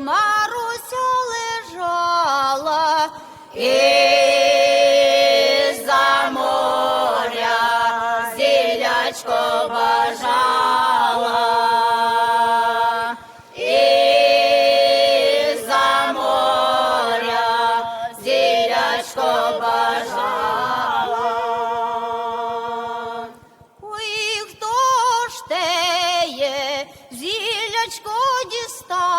Маруся лежала і за моря зілячко бажала, і за моря зілячко бажала. Ой, хто ж теє, зілячко дістала,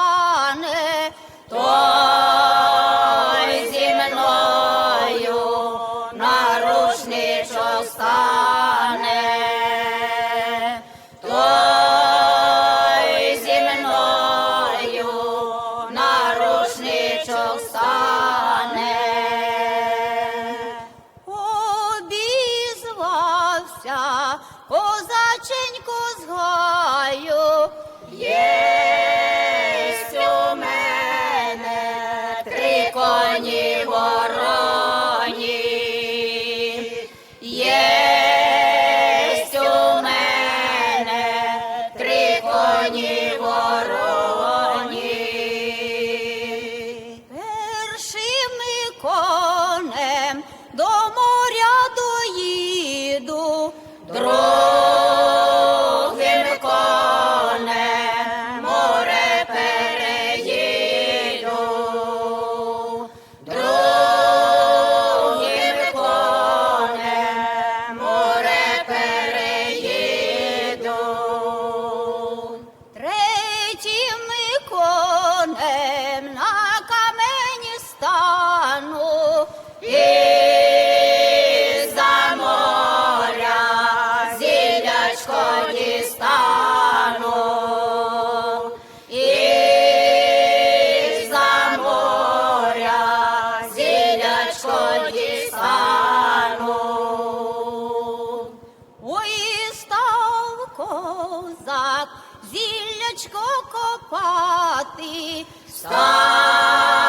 козак, зіллячко копати, стала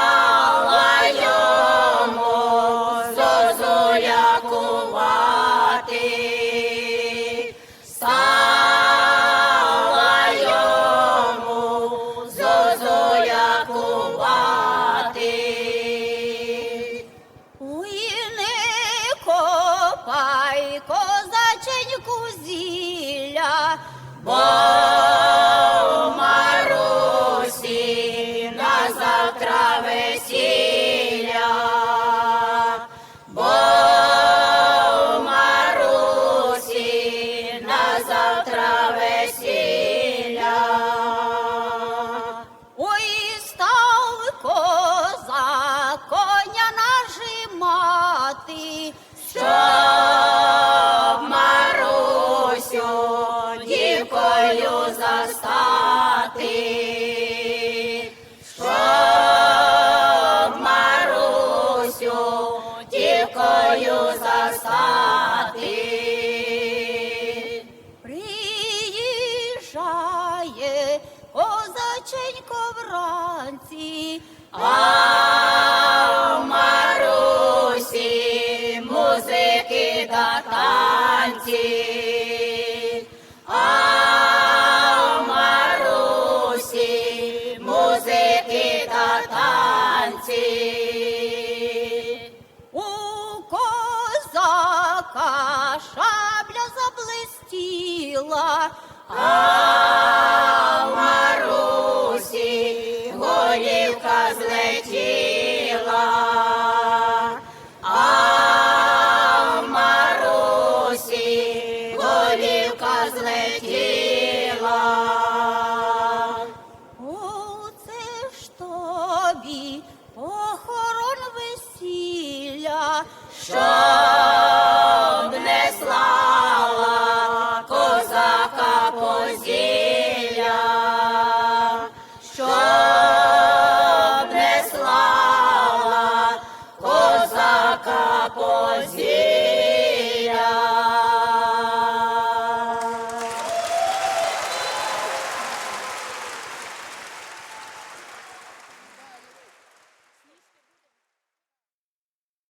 йому. Bye. владикою застати, щоб Марусю дівкою застати. Приїжджає козаченько вранці. а тіла, а в Марусі голівка злетіла, а голівка злетіла. Оце ж тобі похорон